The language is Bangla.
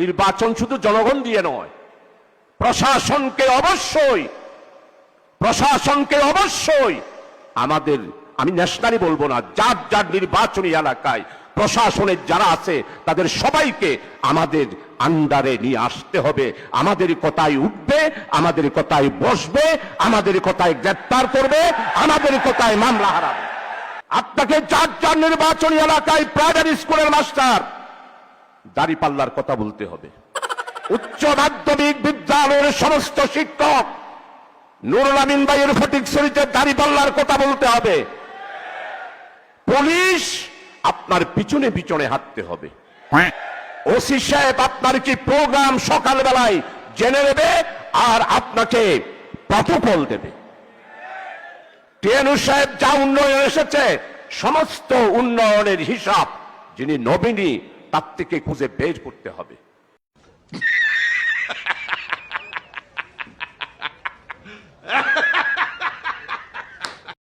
নির্বাচন শুধু জনগণ দিয়ে নয়, প্রশাসনকে অবশ্যই প্রশাসনকে অবশ্যই আমাদের, আমি ন্যাশনালি বলব না, যার যার নির্বাচনী এলাকায় প্রশাসনের যারা আছে, তাদের সবাইকে আমাদের আন্ডারে নিয়ে আসতে হবে। আমাদের কথায় উঠবে, আমাদের কথায় বসবে, আমাদের কথায় গ্রেপ্তার করবে, আমাদের কথায় মামলা হারাবে। আপনাকে যার যার নির্বাচনী এলাকায় প্রাইমারি স্কুলের মাস্টার দাড়িপাল্লার কথা বলতে হবে। উচ্চ মাধ্যমিক বিদ্যালয়ের সমস্ত শিক্ষক নুরুল আমিন ভাইয়ের ফটিক শরীফের দাড়িপাল্লার কথা বলতে হবে। পুলিশ আপনার পিছনে পিছনে হাঁটতে হবে। ওসি সাহেব আপনার কি প্রোগ্রাম সকালবেলায় জেনে নেবে আর আপনাকে প্রটোকল দেবে? টিএনু সাহেব যা উন্নয়ন এসেছে সমস্ত উন্নয়নের হিসাব যিনি নবীনী তার থেকে খুঁজে বের করতে হবে।